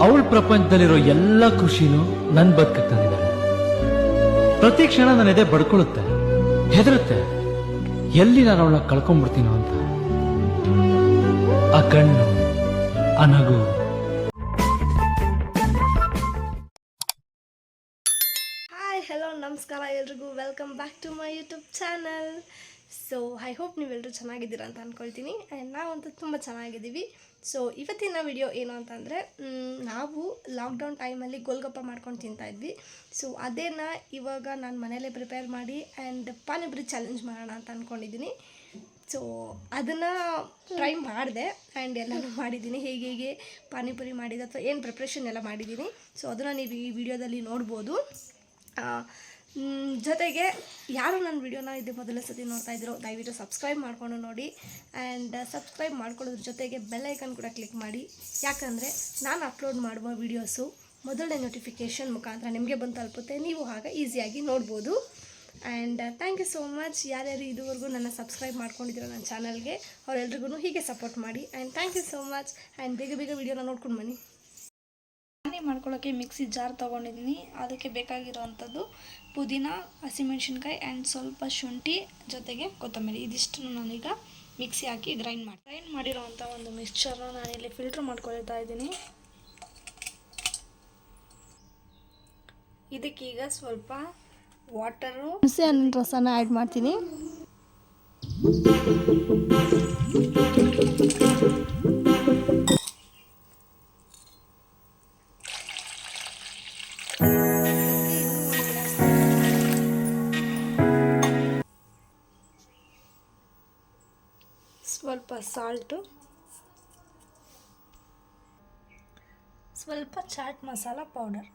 ಅವಳ ಪ್ರಪಂಚದಲ್ಲಿರೋ ಎಲ್ಲ ಖುಷಿನೂ ನನ್ ಬದುಕಕ್ಕೆ ಪ್ರತಿ ಕ್ಷಣ ನನ್ನ ಎದೆ ಬಡ್ಕೊಳ್ಳುತ್ತೆ ಹೆದರುತ್ತೆ. ಎಲ್ಲಿ ನಾನು ಅವಳನ್ನ ಕಳ್ಕೊಂಡ್ಬಿಡ್ತೀನೋ ಅಂತ. ಆ ಕಣ್ಣು, ಆ ನಗು ಹಲೋ, ನಮಸ್ಕಾರ ಎಲ್ರಿಗೂ. Welcome back to my YouTube channel so I hope ನೀವೆಲ್ಲರೂ ಚೆನ್ನಾಗಿದ್ದೀರಾ ಅಂತ ಅಂದ್ಕೊಳ್ತೀನಿ ಆ್ಯಂಡ್ ನಾವಂತೂ ತುಂಬ ಚೆನ್ನಾಗಿದ್ದೀವಿ. ಸೊ ಇವತ್ತಿನ ವಿಡಿಯೋ ಏನು ಅಂತಂದರೆ ನಾವು ಲಾಕ್ಡೌನ್ ಟೈಮಲ್ಲಿ ಗೋಲ್ಗಪ್ಪ ಮಾಡ್ಕೊಂಡು ತಿಂತಾ ಇದ್ವಿ. ಸೊ ಅದೇನ ಇವಾಗ ನಾನು ಮನೇಲೇ ಪ್ರಿಪೇರ್ ಮಾಡಿ ಆ್ಯಂಡ್ ಪಾನಿಪುರಿ ಚಾಲೆಂಜ್ ಮಾಡೋಣ ಅಂತ ಅಂದ್ಕೊಂಡಿದ್ದೀನಿ ಸೊ ಅದನ್ನು ಟ್ರೈ ಮಾಡಿದೆ ಆ್ಯಂಡ್ ಎಲ್ಲನೂ ಮಾಡಿದ್ದೀನಿ. ಹೇಗೆ ಹೇಗೆ ಪಾನಿಪುರಿ ಮಾಡಿದೆ ಅಥವಾ ಏನು ಪ್ರಿಪ್ರೇಷನ್ ಎಲ್ಲ ಮಾಡಿದ್ದೀನಿ. ಸೊ ಅದನ್ನು ನೀವು ಈ ವಿಡಿಯೋದಲ್ಲಿ ನೋಡ್ಬೋದು. ಜೊತೆಗೆ ಯಾರು ನನ್ನ ವಿಡಿಯೋನ ಇದು ಮೊದಲ ಸತಿ ನೋಡ್ತಾ ಇದ್ರು, ದಯವಿಟ್ಟು ಸಬ್ಸ್ಕ್ರೈಬ್ ಮಾಡಿಕೊಂಡು ನೋಡಿ. ಆ್ಯಂಡ್ ಸಬ್ಸ್ಕ್ರೈಬ್ ಮಾಡ್ಕೊಳ್ಳೋದ್ರ ಜೊತೆಗೆ ಬೆಲ್ ಐಕನ್ ಕೂಡ ಕ್ಲಿಕ್ ಮಾಡಿ. ಯಾಕಂದರೆ ನಾನು ಅಪ್ಲೋಡ್ ಮಾಡುವ ವೀಡಿಯೋಸು ಮೊದಲನೇ ನೋಟಿಫಿಕೇಷನ್ ಮುಖಾಂತರ ನಿಮಗೆ ಬಂದು ತಲುಪುತ್ತೆ. ನೀವು ಆಗ ಈಸಿಯಾಗಿ ನೋಡ್ಬೋದು and thank you so much ಯಾರ್ಯಾರು ಇದುವರೆಗೂ ನನ್ನ ಸಬ್ಸ್ಕ್ರೈಬ್ ಮಾಡ್ಕೊಂಡಿದ್ದೀರೋ ನನ್ನ ಚಾನಲ್ಗೆ ಅವರೆಲ್ರಿಗೂ ಹೀಗೆ ಸಪೋರ್ಟ್ ಮಾಡಿ. And thank you so much and ಬೇಗ ಬೇಗ ವಿಡಿಯೋನ ನೋಡ್ಕೊಂಡು ಬನ್ನಿ. ಮಾಡ್ಕೊಳ್ಳೋಕ್ಕೆ ಮಿಕ್ಸಿ ಜಾರ್ ತೊಗೊಂಡಿದ್ದೀನಿ. ಅದಕ್ಕೆ ಬೇಕಾಗಿರೋವಂಥದ್ದು ಪುದೀನ, ಹಸಿಮೆಣ್ಸಿನ್ಕಾಯಿ ಆ್ಯಂಡ್ ಸ್ವಲ್ಪ ಶುಂಠಿ ಜೊತೆಗೆ ಕೊತ್ತಂಬರಿ. ಇದಿಷ್ಟನ್ನು ನಾನೀಗ ಮಿಕ್ಸಿ ಹಾಕಿ ಗ್ರೈಂಡ್ ಮಾಡಿ ಗ್ರೈಂಡ್ ಮಾಡಿರೋವಂಥ ಒಂದು ಮಿಕ್ಸ್ಚರ್ನ ನಾನಿಲ್ಲಿ ಫಿಲ್ಟ್ರ್ ಮಾಡ್ಕೊಳ್ತಾ ಇದ್ದೀನಿ. ಇದಕ್ಕೀಗ ಸ್ವಲ್ಪ ವಾಟರು ಹುಣಸೆ ಹಣ್ಣಿನ ರಸನ ಆ್ಯಡ್ ಮಾಡ್ತೀನಿ. ಸ್ವಲ್ಪ ಸಾಲ್ಟು. ಸ್ವಲ್ಪ ಚಾಟ್ ಮಸಾಲ ಪೌಡರ್.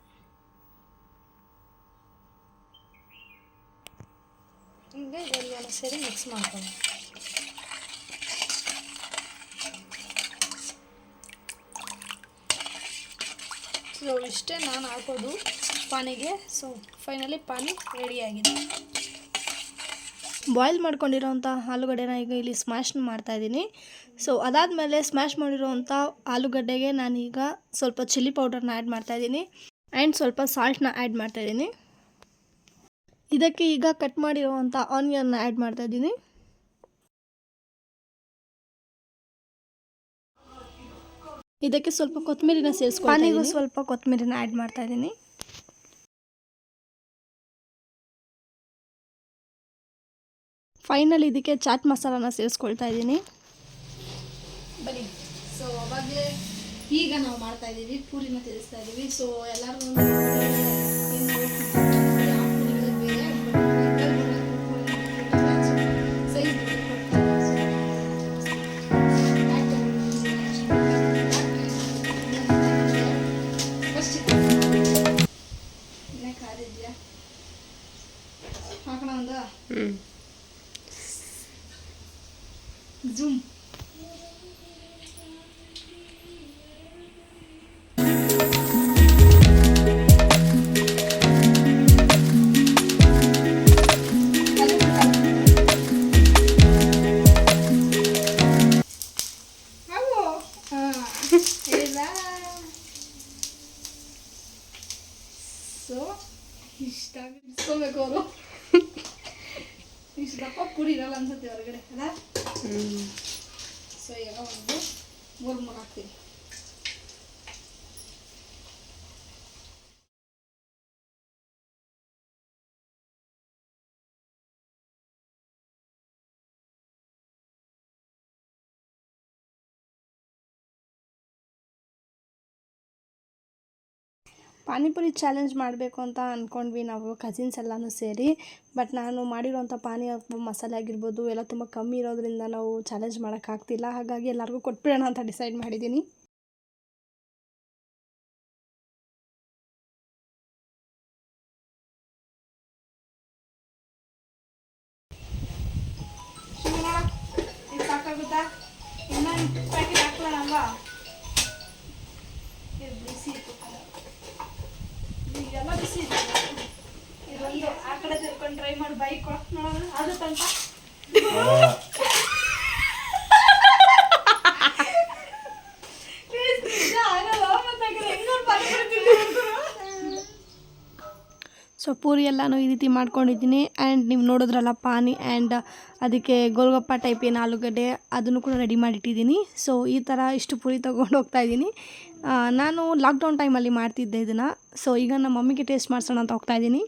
ಹಿಂಗೆ ಇದೆಲ್ಲ ಸೇರಿ ಮಿಕ್ಸ್ ಮಾಡ್ಕೊಂಡು ಸೊ ಇಷ್ಟೇ ನಾನು ಹಾಕೋದು. ಪಾನಿಗೆ ಸೊ ಫೈನಲಿ ಪಾನಿ ರೆಡಿಯಾಗಿದೆ ಬಾಯ್ಲ್ ಮಾಡ್ಕೊಂಡಿರೋಂಥ ಆಲೂಗಡ್ಡೆನ ಈಗ ಇಲ್ಲಿ ಸ್ಮ್ಯಾಶ್ ಮಾಡ್ತಾ ಇದ್ದೀನಿ. ಸೊ ಅದಾದಮೇಲೆ ಸ್ಮ್ಯಾಶ್ ಮಾಡಿರೋವಂಥ ಆಲೂಗಡ್ಡೆಗೆ ನಾನೀಗ ಸ್ವಲ್ಪ ಚಿಲ್ಲಿ ಪೌಡರ್ನ ಆ್ಯಡ್ ಮಾಡ್ತಾ ಇದ್ದೀನಿ. ಆ್ಯಂಡ್ ಸ್ವಲ್ಪ ಸಾಲ್ಟ್ನ ಆ್ಯಡ್ ಮಾಡ್ತಾ ಇದ್ದೀನಿ. ಇದಕ್ಕೆ ಈಗ ಕಟ್ ಮಾಡಿರುವಂಥ ಆನಿಯನ್ನ ಆ್ಯಡ್ ಮಾಡ್ತಾ ಇದ್ದೀನಿ. ಇದಕ್ಕೆ ಸ್ವಲ್ಪ ಕೊತ್ತಂಬರಿನ ಸೇರಿಸ್ಕೊಂಡು ಸ್ವಲ್ಪ ಕೊತ್ತಂಬರಿನ ಆ್ಯಡ್ ಮಾಡ್ತಾ ಫೈನಲ್ ಇದಕ್ಕೆ ಚಾಟ್ ಮಸಾಲಾನ ಸೇರಿಸ್ಕೊಳ್ತಾ ಇದ್ದೀನಿ. ಬನ್ನಿ. ಸೊ ಅವಾಗಲೇ ಈಗ ನಾವು ಮಾಡ್ತಾ ಇದ್ದೀವಿ ಪೂರಿನ ತಿಳಿಸ್ತಾ ಇದ್ದೀವಿ. ಸೊ ಎಲ್ಲರೂ ಹಾಕೋಣ ಒಂದು? ಜೂಮ್ ಸೊ ಇಷ್ಟ ಇಸ್ಕೊಬೇಕು ಅವರು ಇಷ್ಟು ದಪ್ಪ ಪುಡಿ ಇರಲ್ಲ ಅನ್ಸುತ್ತೆ ಹೊರಗಡೆ ಅಲ್ಲ ಸೊ ಈಗ ಒಂದು ಮೂರು ಮೂರು ಹಾಕ್ತೀನಿ ಪಾನಿಪುರಿ ಚಾಲೆಂಜ್ ಮಾಡಬೇಕು ಅಂತ ಅಂದ್ಕೊಂಡ್ವಿ ನಾವು ಕಸಿನ್ಸ್ ಎಲ್ಲನೂ ಸೇರಿ. ಬಟ್ ನಾನು ಮಾಡಿರೋಂಥ ಪಾನಿ ಮಸಾಲೆ ಆಗಿರ್ಬೋದು ಎಲ್ಲ ತುಂಬ ಕಮ್ಮಿ ಇರೋದ್ರಿಂದ ನಾವು ಚಾಲೆಂಜ್ ಮಾಡೋಕ್ಕಾಗ್ತಿಲ್ಲ ಹಾಗಾಗಿ ಎಲ್ಲರಿಗೂ ಕೊಟ್ಬಿಡೋಣ ಅಂತ ಡಿಸೈಡ್ ಮಾಡಿದ್ದೀನಿ ಇನ್ನೊಂದು ಪ್ಯಾಕೆಟ್ ಹಾಕ್ಲಾ ಅಲ್ವಾ ಇದು ಬಿಸಿ. ಇದೆಲ್ಲ ಬಿಸಿ ಇದೆ. ಇದೊಂದು ಆ ಕಡೆ ತಿರ್ಕೊಂಡು ಟ್ರೈ ಮಾಡಿ ಬೈಕ್ ನೋಡೋಣ. ಅದು ಆಗಲ್ಲ ಸೊ ಪೂರಿ ಎಲ್ಲನೂ ಈ ರೀತಿ ಮಾಡ್ಕೊಂಡಿದ್ದೀನಿ. ಆ್ಯಂಡ್ ನೀವು ನೋಡಿದ್ರಲ್ಲ ಪಾನಿ ಆ್ಯಂಡ್ ಅದಕ್ಕೆ ಗೋಲ್ಗಪ್ಪ ಟೈಪ್ ಏನು ಆಲೂಗಡ್ಡೆ ಅದನ್ನು ಕೂಡ ರೆಡಿ ಮಾಡಿಟ್ಟಿದ್ದೀನಿ. ಸೊ ಈ ಥರ ಇಷ್ಟು ಪೂರಿ ತೊಗೊಂಡು ಹೋಗ್ತಾ ಇದ್ದೀನಿ. ಆ, ನಾನು ಲಾಕ್ಡೌನ್ ಟೈಮಲ್ಲಿ ಮಾಡ್ತಿದ್ದೆ ಇದನ್ನು. ಸೊ ಈಗ ನಮ್ಮ ಮಮ್ಮಿಗೆ ಟೇಸ್ಟ್ ಮಾಡಿಸೋಣ ಅಂತ ಹೋಗ್ತಾ ಇದ್ದೀನಿ.